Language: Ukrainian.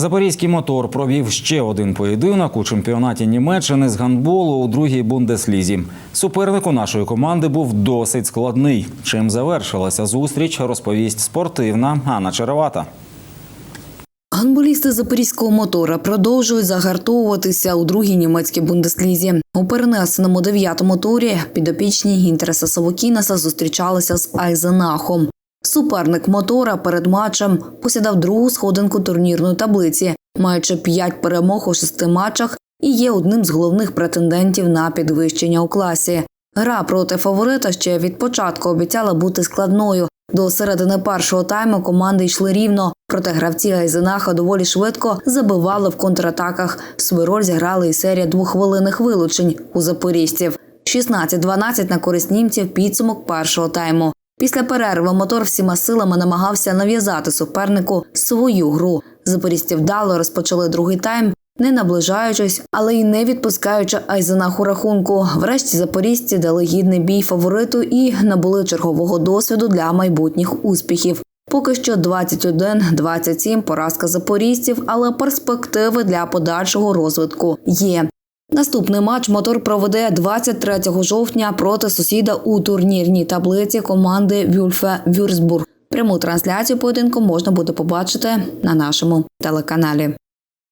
Запорізький мотор провів ще один поєдинок у чемпіонаті Німеччини з гандболу у другій бундеслізі. Суперник у нашої команди був досить складний. Чим завершилася зустріч, розповість спортивна Анна Черевата. Гандболісти запорізького мотора продовжують загартовуватися у другій німецькій бундеслізі. У перенесеному дев'ятому турі підопічні Гінтереса Савокінаса зустрічалися з Айзенахом. Суперник мотора перед матчем посідав другу сходинку турнірної таблиці, маючи п'ять перемог у шести матчах і є одним з головних претендентів на підвищення у класі. Гра проти фаворита ще від початку обіцяла бути складною. До середини першого тайму команди йшли рівно, проте гравці Айзенаха доволі швидко забивали в контратаках. Свою роль зіграла і серія двохвилинних вилучень у запорізців. 16-12 на користь німців підсумок першого тайму. Після перерви мотор всіма силами намагався нав'язати супернику свою гру. Запорізьці вдало розпочали другий тайм, не наближаючись, але й не відпускаючи Айзенаху рахунку. Врешті запорізьці дали гідний бій фавориту і набули чергового досвіду для майбутніх успіхів. Поки що 21-27 поразка запорізців, але перспективи для подальшого розвитку є. Наступний матч мотор проведе 23 жовтня проти сусіда у турнірній таблиці команди Вюльфе Вюрсбург. Пряму трансляцію поєдинку можна буде побачити на нашому телеканалі.